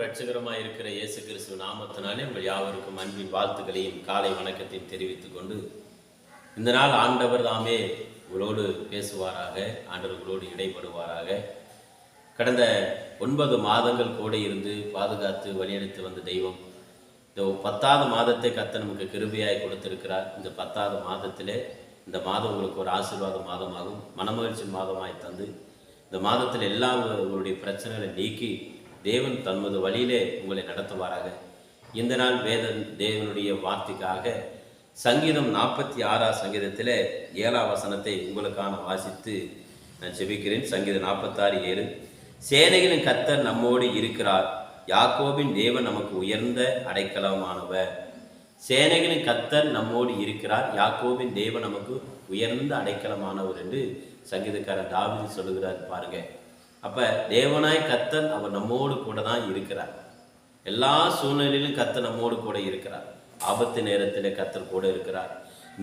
ரட்சகரமாக இருக்கிற இயேசு கிறிஸ்துவ நாமத்தினாலே உங்கள் யாவருக்கும் அன்பின் வாழ்த்துக்களையும் காலை வணக்கத்தையும் தெரிவித்துக் கொண்டு இந்த நாள் ஆண்டவர் தாமே உங்களோடு பேசுவாராக ஆண்டவர் உங்களோடு இடைப்படுவாராக கடந்த ஒன்பது மாதங்கள் கூட இருந்து பாதுகாத்து வழியெடுத்து வந்த தெய்வம் இந்த பத்தாவது மாதத்தை கத்த நமக்கு கிருபியாய் கொடுத்திருக்கிறார். இந்த பத்தாவது மாதத்திலே இந்த மாதம் உங்களுக்கு ஒரு ஆசீர்வாத மாதமாகும் மனமகிழ்ச்சி மாதமாய் தந்து இந்த மாதத்தில் எல்லா உங்களுடைய பிரச்சனைகளை நீக்கி தேவன் தன்மது வழியிலே உங்களை நடத்துவாராக. இந்த நாள் வேதன் தேவனுடைய வார்த்தைக்காக சங்கீதம் நாற்பத்தி ஆறாம் சங்கீதத்தில் ஏழாம் வசனத்தை உங்களுக்கான வாசித்து நான் செபிக்கிறேன் சங்கீதம் நாற்பத்தாறு ஏழு. சேனைகளின் கத்தர் நம்மோடு இருக்கிறார். யாக்கோபின் தேவன் நமக்கு உயர்ந்த அடைக்கலமானவர். சேனைகளின் கத்தர் நம்மோடு இருக்கிறார். யாக்கோவின் தேவன் நமக்கு உயர்ந்த அடைக்கலமானவர் என்று சங்கீதக்காரர் தாவிதி சொல்லுகிறார் பாருங்கள் அப்போ தேவனாய் கத்தன் அவர் நம்மோடு கூட தான் இருக்கிறார். எல்லா சூழ்நிலையிலும் கத்தர் நம்மோடு கூட இருக்கிறார். ஆபத்து நேரத்தில் கத்தர் கூட இருக்கிறார்.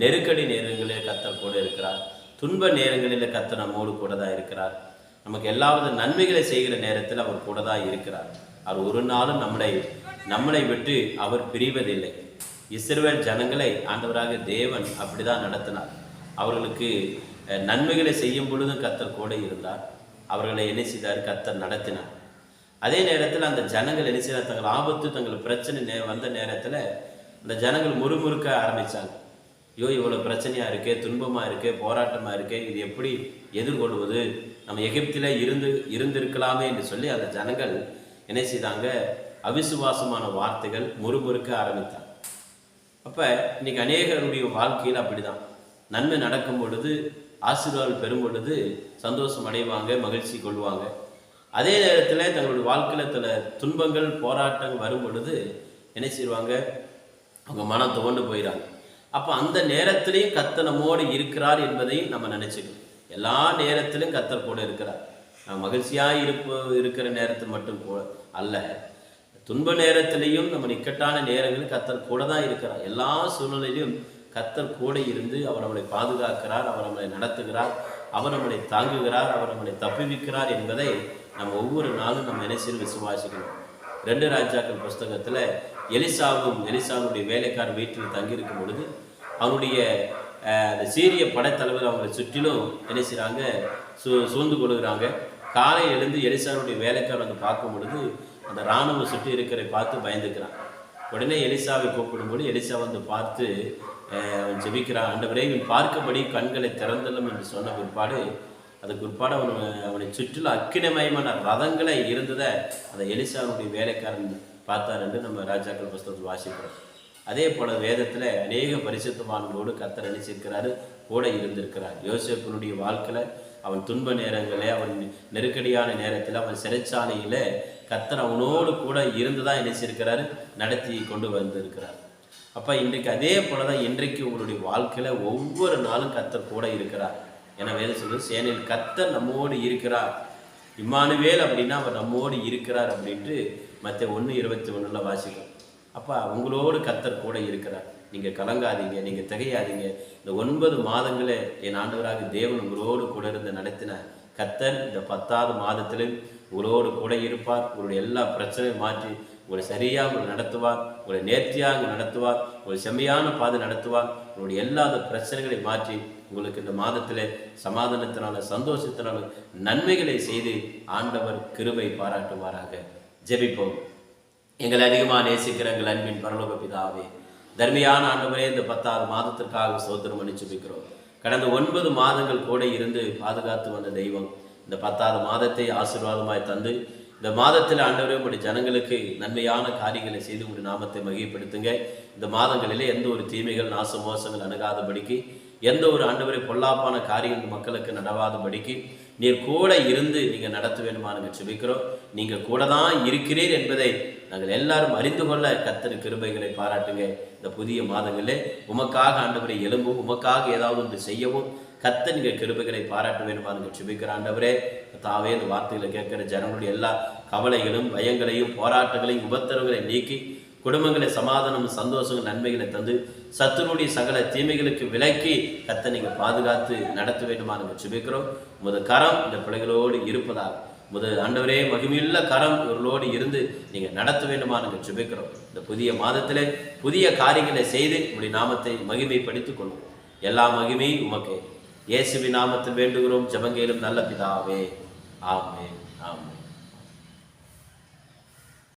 நெருக்கடி நேரங்களில் கத்தர் கூட இருக்கிறார். துன்ப நேரங்களில் கத்தர் நம்மோடு கூட தான் இருக்கிறார். நமக்கு எல்லாவித நன்மைகளை செய்கிற நேரத்தில் அவர் கூட தான் இருக்கிறார். அவர் ஒரு நாளும் நம்மளை நம்மளை விட்டு அவர் பிரிவதில்லை. இஸ்ரேல் ஜனங்களை ஆண்டவராக தேவன் அப்படிதான் நடத்தினார். அவர்களுக்கு நன்மைகளை செய்யும் பொழுதும் கத்தர் கூட இருந்தார். அவர்களை என்ன செய்தார்? கத்தர் நடத்தினார். அதே நேரத்தில் அந்த ஜனங்கள் என்ன செய்தார்? தங்கள் ஆபத்து தங்கள் பிரச்சனை நே வந்த நேரத்தில் அந்த ஜனங்கள் முறுமுறுக்க ஆரம்பித்தாங்க ஐயோ இவ்வளோ பிரச்சனையாக இருக்கே துன்பமாக இருக்கே போராட்டமாக இருக்கே இது எப்படி எதிர்கொள்வது? நம்ம எகிப்தில் இருந்து இருந்திருக்கலாமே என்று சொல்லி அந்த ஜனங்கள் என்ன செய்தாங்க? அவிசுவாசமான வார்த்தைகள் முறுமுறுக்க ஆரம்பித்தாங்க. அப்போ இன்றைக்கி அநேகருடைய வாழ்க்கையில் அப்படி தான் நன்மை நடக்கும் பொழுது ஆசீர்வாதம் பெறும் பொழுது சந்தோஷம் அடைவாங்க மகிழ்ச்சி கொள்வாங்க. அதே நேரத்தில் தங்களுடைய வாழ்க்கையில் சில துன்பங்கள் போராட்டங்கள் வரும் பொழுது என்ன செய்வாங்க? அவங்க மனம் துவண்டு போயிடாங்க அப்போ அந்த நேரத்திலையும் கத்தர் நம்மோடு இருக்கிறார் என்பதையும் நம்ம நினச்சிக்கணும். எல்லா நேரத்திலும் கத்தர் கூட இருக்கிறார். நம்ம மகிழ்ச்சியாக இருப்பு இருக்கிற நேரத்தில் மட்டும் கூட அல்ல. துன்ப நேரத்திலையும் நம்ம இக்கட்டான நேரங்களில் கத்தர் கூட தான் இருக்கிறார். எல்லா சூழ்நிலையிலும் கத்தர் கூட இருந்து அவர் நம்மளை பாதுகாக்கிறார் அவர் நம்மளை நடத்துகிறார் அவர் நம்மளை தாங்குகிறார் அவர் நம்மளை தப்புவிக்கிறார் என்பதை நம்ம ஒவ்வொரு நாளும் நம்ம நினைச்சு விசுவாசிக்கணும். ரெண்டு ராஜாக்கள் புஸ்தகத்தில் எலிசாவும் எலிசாவுடைய வேலைக்காரர் வீட்டில் தங்கியிருக்கும் பொழுது அவனுடைய அந்த சீரிய படைத்தலைவர் அவங்களை சுற்றிலும் என்ன செய்கிறாங்க சூ சூழ்ந்து கொள்கிறாங்க. காலை எழுந்து எலிசாவுடைய வேலைக்காரர் வந்து பார்க்கும் பொழுது அந்த இராணுவம் சுற்றி இருக்கிறதை பார்த்து பயந்துக்கிறான். உடனே எலிசாவை கூப்பிடும்போது எலிசா வந்து பார்த்து அவன் ஜெபிக்கிறான். ஆண்டவரே இவன் பார்க்கபடி கண்களை திறந்தள்ளும் என்று சொன்ன பிற்பாடு அதுக்கு பிற்பாடு அவன் அவனை சுற்றிலும் அக்கினமயமான ரதங்களை இருந்ததை அந்த எலிசாவுடைய வேலைக்காரன் பார்த்தார் என்று நம்ம ராஜாக்கள் புஸ்தகத்தில் வாசிக்கிறோம். அதே போல வேதத்தில் அநேக பரிசுத்தமானோடு கத்தர் அணிச்சிருக்கிறாரு கூட இருந்திருக்கிறார். யோசேப்பினுடைய வாழ்க்கையில் அவன் துன்ப நேரங்களில் அவன் நெருக்கடியான நேரத்தில் அவன் சிறைச்சாலையில் கத்தர் அவனோடு கூட இருந்து தான் நினைச்சிருக்கிறாரு நடத்தி கொண்டு வந்திருக்கிறார். அப்போ இன்றைக்கு அதே போல தான் இன்றைக்கு உங்களுடைய வாழ்க்கையில் ஒவ்வொரு நாளும் கத்தர் கூட இருக்கிறார். என வேதம் சொல்லுது சேனையில் கத்தர் நம்மோடு இருக்கிறார். இம்மானுவேல் அப்படின்னா அவர் நம்மோடு இருக்கிறார் அப்படின்ட்டு மற்ற ஒன்று இருபத்தி ஒன்றில் வாசிக்கும். அப்போ உங்களோடு கத்தர் கூட இருக்கிறார். நீங்கள் கலங்காதீங்க நீங்கள் திகையாதீங்க. இந்த ஒன்பது மாதங்களே என் ஆண்டவராக தேவன் உங்களோடு கூட இருந்து நடத்தின கத்தர் இந்த பத்தாவது மாதத்திலும் உங்களோடு கூட இருப்பார். உங்களுடைய எல்லா பிரச்சனையும் மாற்றி உங்களை சரியாக உங்களை நடத்துவார். உங்களை நேர்த்தியாக நடத்துவார். உங்களை செம்மையான பாதை நடத்துவார். உங்களுடைய எல்லா பிரச்சனைகளை மாற்றி உங்களுக்கு இந்த மாதத்தில் சமாதானத்தினால சந்தோஷத்தினால நன்மைகளை செய்து ஆண்டவர் கிருபை பாராட்டுவாராக. ஜெபிப்போம். எங்களை அதிகமாக நேசிக்கிற எங்கள் அன்பின் பரலோக பிதாவே தர்மியான ஆண்டவரே இந்த பத்தாவது மாதத்திற்காக சோதரம் அனுப்பிச்சுக்கிறோம் கடந்த ஒன்பது மாதங்கள் கூட இருந்து பாதுகாத்து வந்த தெய்வம் இந்த பத்தாவது மாதத்தை ஆசீர்வாதமாய் தந்து இந்த மாதத்தில் ஆண்டவரே உங்களுடைய ஜனங்களுக்கு நன்மையான காரியங்களை செய்து உங்களுடைய நாமத்தை மகிழ்ப்படுத்துங்க இந்த மாதங்களிலே எந்த ஒரு தீமைகள் நாச மோசங்கள் அணுகாதபடிக்கு எந்த ஒரு ஆண்டவரை பொல்லாப்பான காரியங்கள் மக்களுக்கு நடவாதபடிக்கு நீர் கூட இருந்து நீங்கள் நடத்த வேண்டுமானுங்க நாங்கள் செபிக்கிறோம் நீங்கள் கூட தான் இருக்கிறீர் என்பதை நாங்கள் எல்லாரும் அறிந்து கொள்ள கத்தர் கிருபைகளை பாராட்டுங்க. இந்த புதிய மாதங்களே உமக்காக ஆண்டவரை எலும்பும் உமக்காக ஏதாவது ஒன்று செய்யவும் கத்த நீங்கள் கிருபைகளை பாராட்ட வேண்டுமா நாங்கள் சுபிக்கிற ஆண்டவரே தாவே இந்த வார்த்தைகளை கேட்கிற ஜனங்களுடைய எல்லா கவலைகளும் பயங்களையும் போராட்டங்களையும் உபத்திரங்களை நீக்கி குடும்பங்களை சமாதானம் சந்தோஷங்கள் நன்மைகளை தந்து சத்துருடைய சகல தீமைகளுக்கு விலக்கி கத்த நீங்கள் பாதுகாத்து நடத்த வேண்டுமா நாங்கள் சுபிக்கிறோம் உமது கரம் இந்த பிள்ளைகளோடு இருப்பதால் முதல் ஆண்டவரே மகிமையுள்ள கரம் இவர்களோடு இருந்து நீங்கள் நடத்த வேண்டுமா நாங்கள் ஜெபிக்கிறோம். இந்த புதிய மாதத்தில் புதிய காரியங்களை செய்து உங்களுடைய நாமத்தை மகிமைப்படுத்திக் கொள்வோம். எல்லா மகிமையும் உமக்கு. இயேசுபி நாமத்தில் வேண்டுகிறோம். ஜபங்கையிலும் நல்ல பிதாவே. ஆமே ஆமே